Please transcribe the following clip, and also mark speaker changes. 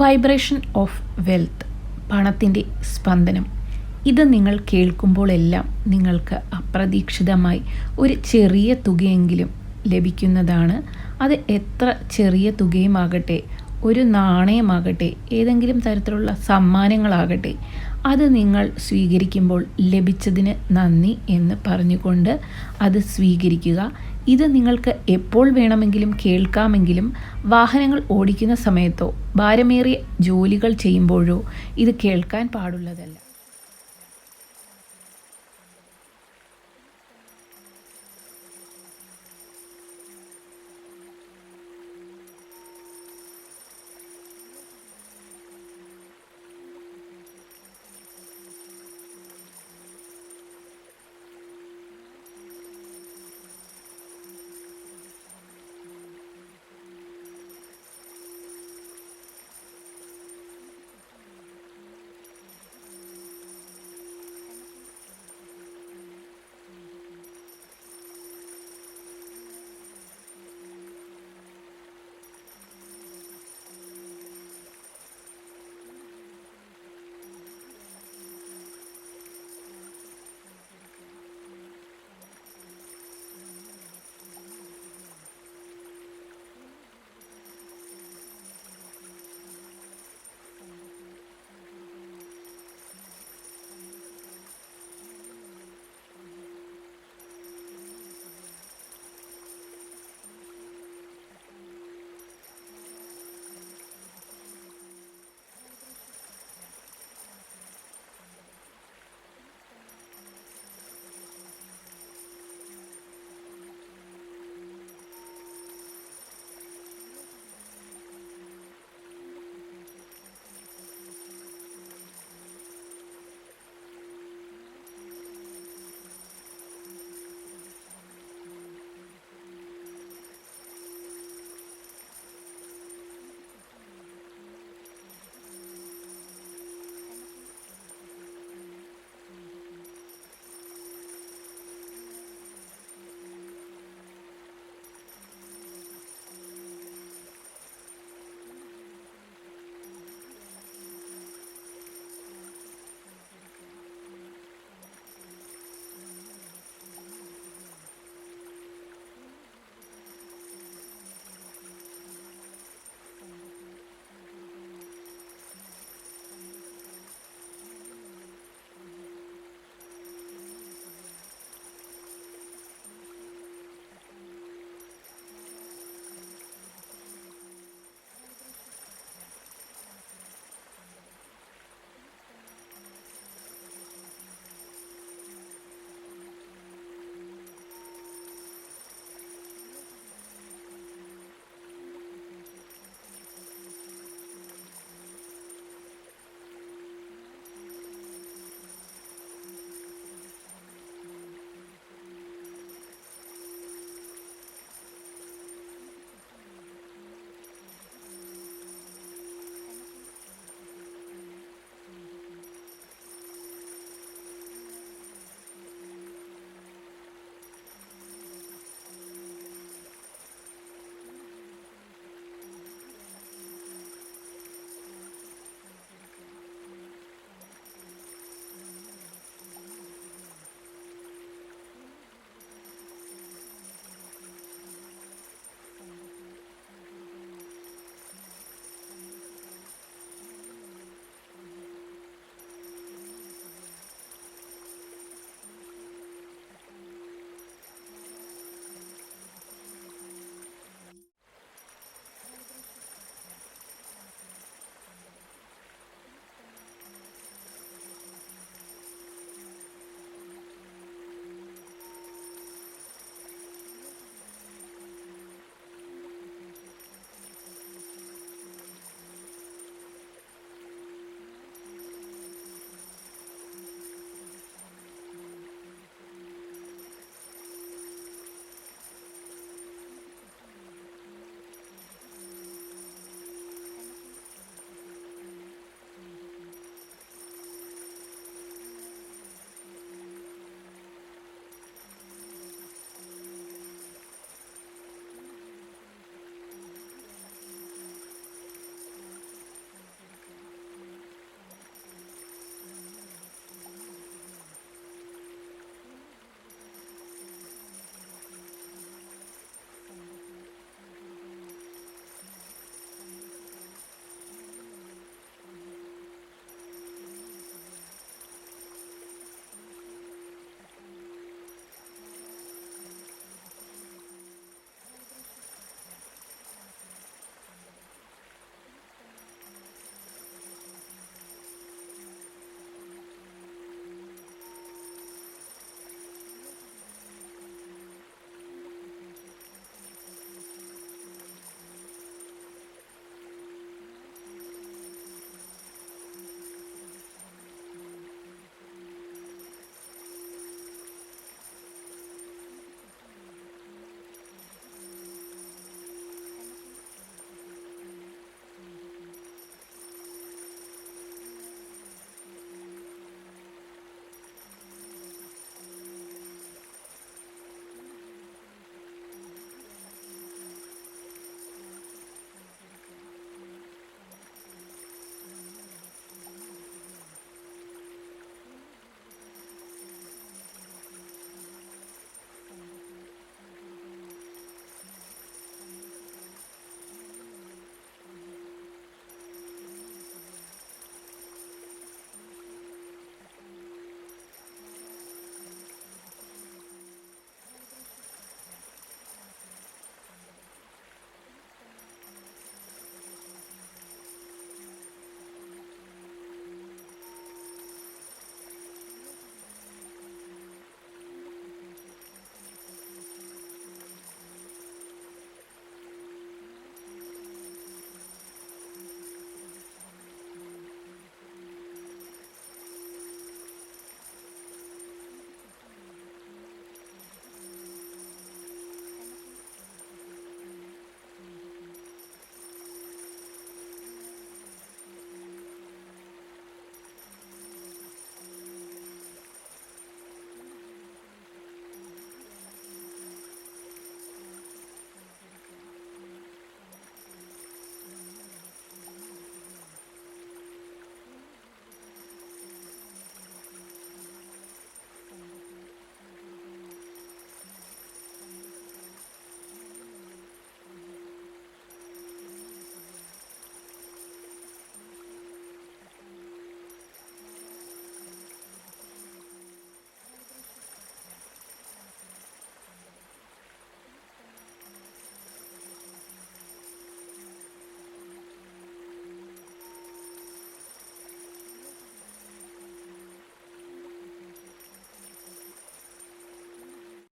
Speaker 1: Vibration of wealth പണത്തിന്റെ സ്പന്ദനം. ഇത് നിങ്ങൾ കേൾക്കുമ്പോഴെല്ലാം നിങ്ങൾക്ക് അപ്രതീക്ഷിതമായി ഒരു ചെറിയ തുകയെങ്കിലും ലഭിക്കുന്നതാണ്. അത് എത്ര ചെറിയ തുകയുമാകട്ടെ ഒരു നാണയമാകട്ടെ ഏതെങ്കിലും തരത്തിലുള്ള സമ്മാനങ്ങളാകട്ടെ അത് നിങ്ങൾ സ്വീകരിക്കുമ്പോൾ ലഭിച്ചതിന് നന്ദി എന്ന് പറഞ്ഞുകൊണ്ട് അത് സ്വീകരിക്കുക. ഇത് നിങ്ങൾക്ക് എപ്പോൾ വേണമെങ്കിലും കേൾക്കാമെങ്കിലും വാഹനങ്ങൾ ഓടിക്കുന്ന സമയത്തോ ഭാരമേറിയ ജോലികൾ ചെയ്യുമ്പോഴോ ഇത് കേൾക്കാൻ പാടുള്ളതല്ല.